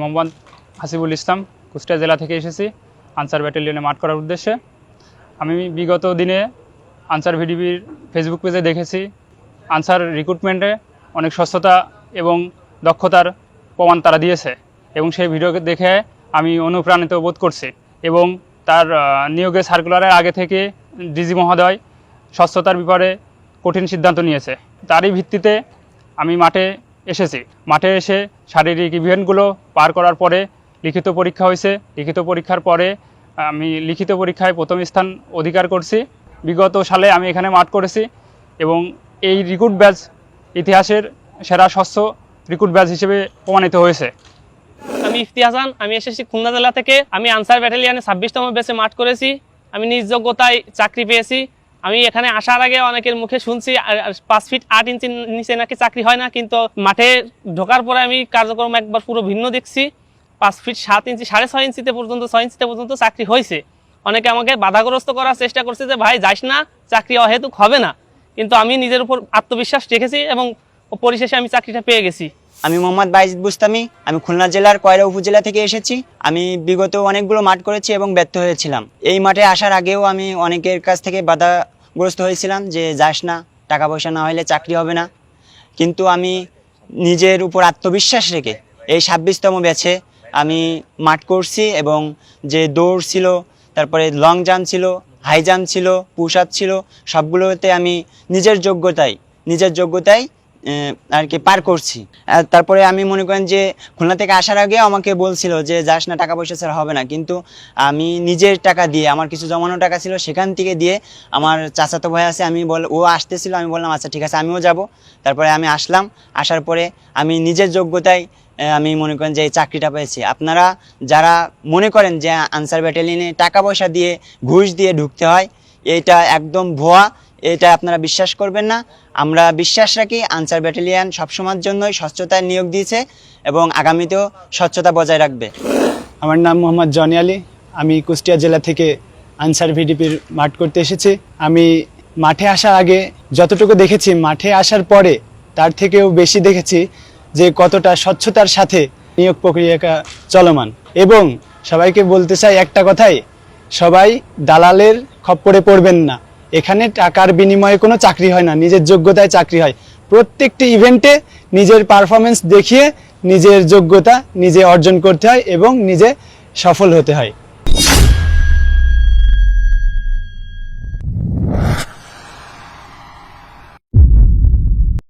মোহাম্মদ হাসিবুল ইসলাম, কুষ্টিয়া জেলা থেকে এসেছি আনসার ব্যাটালিয়নে মাঠ করার উদ্দেশ্যে। আমি বিগত দিনে আনসার ভিডিবির ফেসবুক পেজে দেখেছি। আনসার রিক্রুটমেন্টে অনেক স্বচ্ছতা এবং দক্ষতার প্রমাণ তারা দিয়েছে এবং সেই ভিডিও দেখে আমি অনুপ্রাণিত বোধ করছি এবং তার নিয়োগের সার্কুলারের আগে থেকে ডিজি মহোদয় স্বচ্ছতার ব্যাপারে কঠিন সিদ্ধান্ত নিয়েছে। তারই ভিত্তিতে আমি মাঠে এসেছি। মাঠে এসে শারীরিক ইভেন্টগুলো পার করার পরে লিখিত পরীক্ষা হয়েছে। লিখিত পরীক্ষার পরে আমি লিখিত পরীক্ষায় প্রথম স্থান অধিকার করছি। বিগত সালে আমি এখানে মাঠ করেছি এবং এই রিক্রুট ব্যাচ ইতিহাসের সেরা স্বচ্ছ রিক্রুট ব্যাচ হিসেবে প্রমাণিত হয়েছে। আমি ইফতি হাসান, আমি এসেছি খুলনা জেলা থেকে। আমি আনসার ব্যাটালিয়ানে ছাব্বিশতম বেসে মাঠ করেছি। আমি নিজ যোগ্যতায় চাকরি পেয়েছি। আমি এখানে আসার আগে অনেকের মুখে শুনছি পাঁচ ফিট আট ইঞ্চির নিচে নাকি চাকরি হয় না, কিন্তু মাঠে ঢোকার পরে আমি কার্যক্রম একবার পুরো ভিন্ন দেখছি। পাঁচ ফিট সাত ইঞ্চি সাড়ে ছয় ইঞ্চিতে পর্যন্ত, ছয় ইঞ্চিতে পর্যন্ত চাকরি হয়েছে। অনেকে আমাকে বাধাগ্রস্ত করার চেষ্টা করছে যে, ভাই, যাস না, চাকরি অহেতুক হবে না। কিন্তু আমি নিজের উপর আত্মবিশ্বাস রেখেছি এবং পরিশেষে আমি চাকরিটা পেয়ে গেছি। আমি মোহাম্মদ বাইজিদ বুস্তামি, আমি খুলনা জেলার কয়রা উপজেলা থেকে এসেছি। আমি বিগত অনেকগুলো মাঠ করেছি এবং ব্যর্থ হয়েছিলাম। এই মাঠে আসার আগেও আমি অনেকের কাছ থেকে বাধাগ্রস্ত হয়েছিলাম যে যাস না, টাকা পয়সা না হলে চাকরি হবে না। কিন্তু আমি নিজের উপর আত্মবিশ্বাস রেখে এই ছাব্বিশতম ব্যাচে আমি মাঠ করছি এবং যে দৌড় ছিল, তারপরে লং জাম্প ছিল হাই জাম্প ছিল পুশ ছিল, সবগুলোতে আমি নিজের যোগ্যতায় নিজের যোগ্যতায় আর কি পার করছি। তারপরে আমি মনে করেন যে খুলনা থেকে আসার আগে আমাকে বলছিল যে, যাস না, টাকা পয়সা ছাড়া হবে না। কিন্তু আমি নিজের টাকা দিয়ে, আমার কিছু জমানো টাকা ছিল সেখান থেকে দিয়ে আমার চাচাতো ভাই আছে, আমি বল, ও আসতেছিল, আমি বললাম আচ্ছা ঠিক আছে, আমিও যাব। তারপরে আমি আসলাম, আসার পরে আমি নিজের যোগ্যতায় আমি মনে করেন যে এই চাকরিটা পেয়েছি। আপনারা যারা মনে করেন যে আনসার ব্যাটালিয়নে টাকা পয়সা দিয়ে ঘুষ দিয়ে ঢুকতে হয়, এটা একদম ভুয়া। এটা আপনারা বিশ্বাস করবেন না। আমরা বিশ্বাস রাখি, আনসার ব্যাটালিয়ান সবসময়ের জন্যই স্বচ্ছতায় নিয়োগ দিয়েছে এবং আগামীতেও স্বচ্ছতা বজায় রাখবে। আমার নাম মোহাম্মদ জনি আলী। আমি কুষ্টিয়া জেলা থেকে আনসার ভিডিপির মাঠ করতে এসেছি। আমি মাঠে আসার আগে যতটুকু দেখেছি, মাঠে আসার পরে তার থেকেও বেশি দেখেছি যে কতটা স্বচ্ছতার সাথে নিয়োগ প্রক্রিয়া চলমান। এবং সবাইকে বলতে চাই একটা কথাই, সবাই দালালের খপ্পরে পড়বেন না। এখানে টাকার বিনিময়ে কোনো চাকরি হয় না, নিজের যোগ্যতায় চাকরি হয়। প্রত্যেকটি ইভেন্টে নিজের পারফরমেন্স দেখিয়ে নিজের যোগ্যতা নিজে অর্জন করতে হয় এবং নিজে সফল হতে হয়।